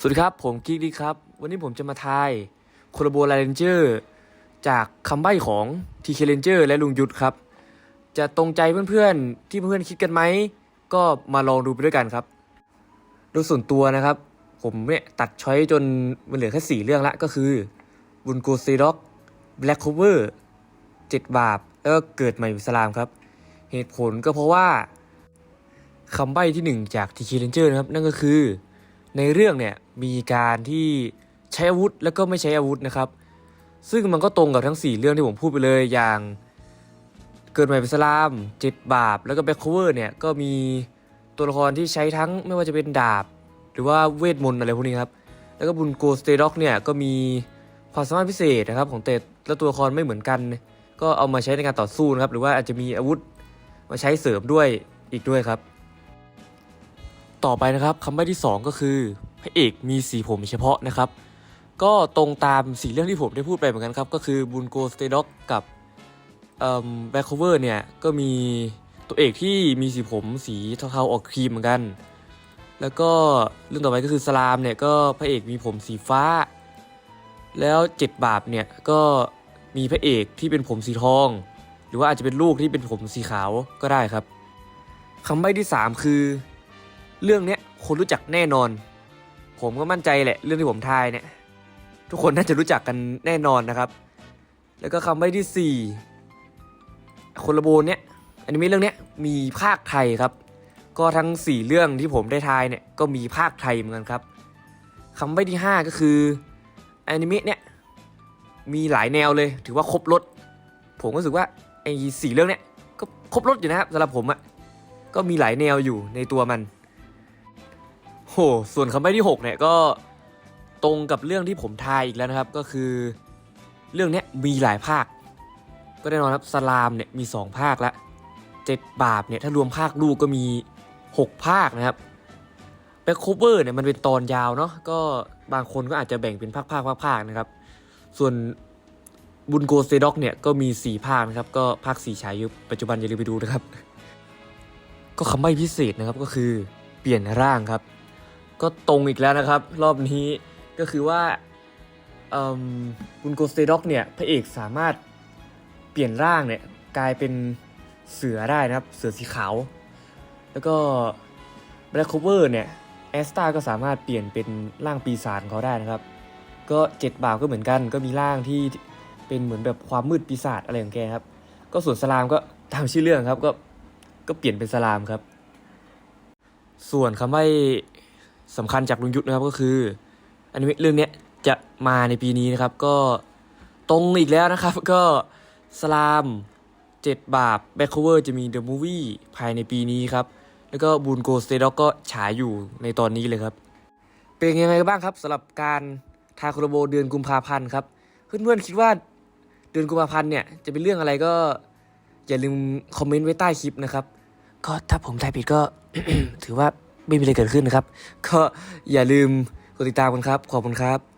สวัสดีครับ ผมกิ๊กดีครับ วันนี้ผมจะมาทายโคโลโบไลเรนเจอร์จากคำใบ้ของ TK Ranger และลุงยุทธครับ จะตรงใจเพื่อนๆ ที่เพื่อนๆคิดกันไหม ก็มาลองดูไปด้วยกันครับ โดยส่วนตัวนะครับ ผมเนี่ยตัดช้อยจนมันเหลือแค่สี่เรื่องละก็คือบุนโกเซด็อกแบล็คโคเวอร์เจ็ดบาปแล้วก็เกิดใหม่อิสลามครับ เหตุผลก็เพราะว่าคำใบ้ที่หนึ่งจาก TK Ranger นะครับ นั่นก็คือ ในเรื่องเนี่ยมีการที่ใช้อาวุธแล้วก็ไม่ใช้อาวุธนะครับ ซึ่งมันก็ตรงกับทั้ง 4 เรื่องที่ผมพูดไปเลยอย่างเกิดใหม่เป็นสลามเจ็ดบาปแล้วก็แบ็คโคเวอร์เนี่ยก็มีตัวละครที่ใช้ทั้งไม่ว่าจะเป็นดาบ หรือว่าเวทมนต์อะไรพวกนี้ครับแล้วก็บุญโกสเตด็อกเนี่ยก็มีความสามารถพิเศษนะครับของเตดและตัวละครไม่เหมือนกัน ก็เอามาใช้ในการต่อสู้นะครับหรือว่าอาจจะมีอาวุธมาใช้เสริมด้วยอีกด้วยครับ ต่อไปนะครับคำใบ้ที่ 2 ก็คือพระเอกมีสีผมเฉพาะนะครับ ก็ตรงตามสีเรื่องที่ผมได้พูดไปเหมือนกันครับ ก็คือบุนโกสเตด็อกกับแบ็คโคเวอร์เนี่ยก็มีตัวเอกที่มีสีผมสีเทาๆออกครีมเหมือนกัน แล้วก็เรื่องต่อไปก็คือสลามเนี่ยก็พระเอกมีผมสีฟ้า แล้วเจ็ดบาปเนี่ยก็มีพระเอกที่เป็นผมสีทอง หรือว่าอาจจะเป็นลูกที่เป็นผมสีขาวก็ได้ครับคำใบ้ที่ 3 คือ เรื่องเนี้ยคนรู้จักแน่นอน ผมก็มั่นใจแหละเรื่องที่ผมทายเนี่ย ทุกคนน่าจะรู้จักกันแน่นอนนะครับ แล้วก็คำใบ้ที่ 4 คนละโบนเนี่ยอนิเมะเรื่องเนี้ยมีภาคไทยครับ ก็ทั้ง 4 เรื่องที่ผมได้ทายเนี่ยก็มีภาคไทยเหมือนกันครับคำใบ้ที่ 5 ก็คืออนิเมะเนี่ยมีหลายแนวเลย ถือว่าครบรถผมก็รู้สึกว่าไอ้สี่เรื่องเนี้ยก็ครบรถอยู่นะครับสำหรับผมอะก็มีหลายแนวอยู่ในตัวมัน หส่วนคำใบ้ที่ 6 เนี่ยก็ตรงกับเรื่องที่ผมทายอีกแล้วนะครับ ก็คือเรื่องนี้มีหลายภาค ก็แน่นอนครับสลามเนี่ยมี 2 ภาคละเจ็ดบาปเนี่ยถ้ารวมภาคลูกก็มี 6 ภาคนะครับแบ็คโคเวอร์เนี่ยมันเป็นตอนยาวเนาะก็บางคนก็อาจจะแบ่งเป็นภาคภาคภาคภาคนะครับ ส่วนบุนโกเซด็อกเนี่ยก็มี 4 ภาคนะครับ ก็ภาค4ฉายอยู่ปัจจุบันอย่าลืมไปดูนะครับ ก็คำใบ้พิเศษนะครับก็คือเปลี่ยนร่างครับ ก็ตรงอีกแล้วนะครับ รอบนี้ก็คือว่าบุนโกสเตด็อกเนี่ยพระเอกสามารถเปลี่ยนร่างเนี่ยกลายเป็นเสือได้นะครับ เสือสีขาว แล้วก็แบล็คโคเวอร์เนี่ยแอสตาก็สามารถเปลี่ยนเป็นร่างปีศาจเขาได้นะครับ ก็เจ็ดบาปก็เหมือนกัน ก็มีร่างที่เป็นเหมือนแบบความมืดปีศาจอะไรของแกครับ ก็ส่วนสลามก็ตามชื่อเรื่องครับก็ก็เปลี่ยนเป็นสลามครับ ส่วนคำใบ้ สำคัญจากลุงยุทธนะครับก็คืออนิเมะเรื่องนี้จะมาในปีนี้นะครับ ก็ตรงอีกแล้วนะครับ ก็สลามเจ็ดบาปแบ็คโคเวอร์จะมีเดอะมูฟวี่ภายในปีนี้ครับ แล้วก็บูนโกสเตด็อกก็ฉายอยู่ในตอนนี้เลยครับ เป็นยังไงบ้างครับสำหรับการทาโคโรโบเดือนกุมภาพันธ์ครับ เพื่อนๆคิดว่าเดือนกุมภาพันธ์เนี่ยจะเป็นเรื่องอะไรก็อย่าลืมคอมเมนต์ไว้ใต้คลิปนะครับ ก็ถ้าผมทายผิดก็ถือว่า ไม่มีอะไรเกิดขึ้นนะครับ ก็อย่าลืมกดติดตามกันครับ ขอบคุณครับ